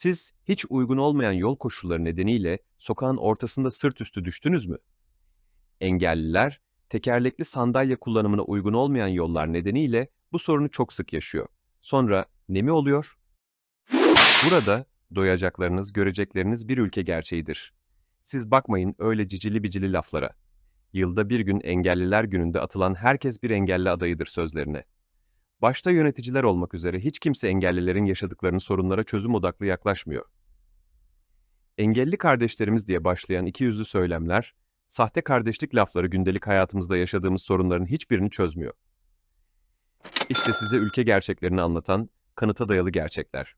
Siz hiç uygun olmayan yol koşulları nedeniyle sokağın ortasında sırt üstü düştünüz mü? Engelliler, tekerlekli sandalye kullanımına uygun olmayan yollar nedeniyle bu sorunu çok sık yaşıyor. Sonra ne mi oluyor? Burada doyacaklarınız, görecekleriniz bir ülke gerçeğidir. Siz bakmayın öyle cicili bicili laflara. Yılda bir gün engelliler gününde atılan herkes bir engelli adayıdır sözlerine. Başta yöneticiler olmak üzere hiç kimse engellilerin yaşadıklarını sorunlara çözüm odaklı yaklaşmıyor. Engelli kardeşlerimiz diye başlayan iki yüzlü söylemler, sahte kardeşlik lafları gündelik hayatımızda yaşadığımız sorunların hiçbirini çözmüyor. İşte size ülke gerçeklerini anlatan kanıta dayalı gerçekler.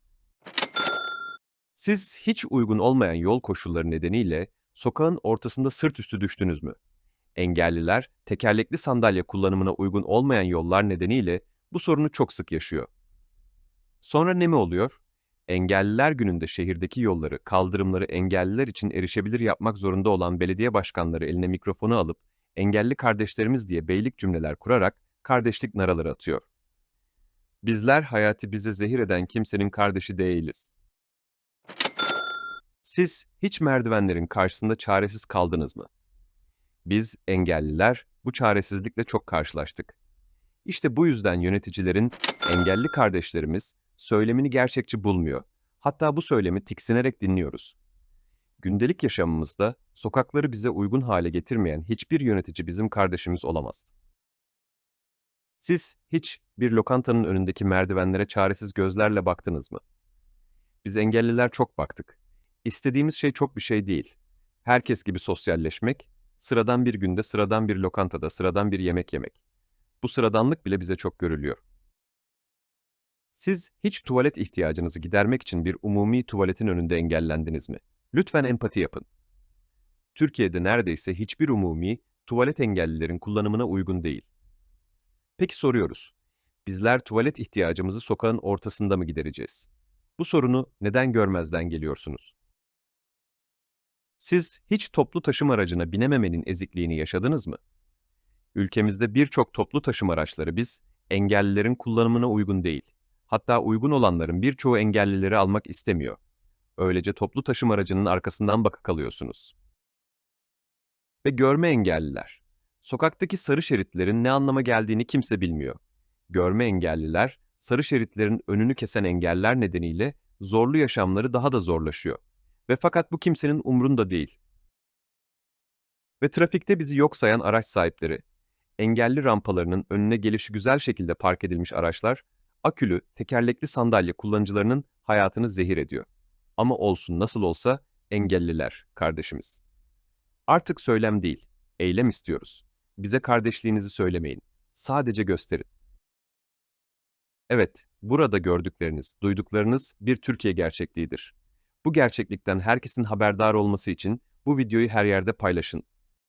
Siz hiç uygun olmayan yol koşulları nedeniyle sokağın ortasında sırt üstü düştünüz mü? Engelliler, tekerlekli sandalye kullanımına uygun olmayan yollar nedeniyle bu sorunu çok sık yaşıyor. Sonra ne mi oluyor? Engelliler gününde şehirdeki yolları, kaldırımları engelliler için erişebilir yapmak zorunda olan belediye başkanları eline mikrofonu alıp engelli kardeşlerimiz diye beylik cümleler kurarak kardeşlik naraları atıyor. Bizler hayatı bize zehir eden kimsenin kardeşi değiliz. Siz hiç merdivenlerin karşısında çaresiz kaldınız mı? Biz engelliler bu çaresizlikle çok karşılaştık. İşte bu yüzden yöneticilerin engelli kardeşlerimiz söylemini gerçekçi bulmuyor. Hatta bu söylemi tiksinerek dinliyoruz. Gündelik yaşamımızda sokakları bize uygun hale getirmeyen hiçbir yönetici bizim kardeşimiz olamaz. Siz hiç bir lokantanın önündeki merdivenlere çaresiz gözlerle baktınız mı? Biz engelliler çok baktık. İstediğimiz şey çok bir şey değil. Herkes gibi sosyalleşmek, sıradan bir günde sıradan bir lokantada sıradan bir yemek yemek. Bu sıradanlık bile bize çok görülüyor. Siz hiç tuvalet ihtiyacınızı gidermek için bir umumi tuvaletin önünde engellendiniz mi? Lütfen empati yapın. Türkiye'de neredeyse hiçbir umumi tuvalet engellilerin kullanımına uygun değil. Peki soruyoruz. Bizler tuvalet ihtiyacımızı sokağın ortasında mı gidereceğiz? Bu sorunu neden görmezden geliyorsunuz? Siz hiç toplu taşıma aracına binememenin ezikliğini yaşadınız mı? Ülkemizde birçok toplu taşıma araçları biz engellilerin kullanımına uygun değil. Hatta uygun olanların birçoğu engellileri almak istemiyor. Öylece toplu taşıma aracının arkasından baka kalıyorsunuz. Ve görme engelliler. Sokaktaki sarı şeritlerin ne anlama geldiğini kimse bilmiyor. Görme engelliler, sarı şeritlerin önünü kesen engeller nedeniyle zorlu yaşamları daha da zorlaşıyor. Ve fakat bu kimsenin umrunda değil. Ve trafikte bizi yok sayan araç sahipleri, engelli rampalarının önüne gelişi güzel şekilde park edilmiş araçlar, akülü, tekerlekli sandalye kullanıcılarının hayatını zehir ediyor. Ama olsun nasıl olsa engelliler kardeşimiz. Artık söylem değil, eylem istiyoruz. Bize kardeşliğinizi söylemeyin. Sadece gösterin. Evet, burada gördükleriniz, duyduklarınız bir Türkiye gerçekliğidir. Bu gerçeklikten herkesin haberdar olması için bu videoyu her yerde paylaşın.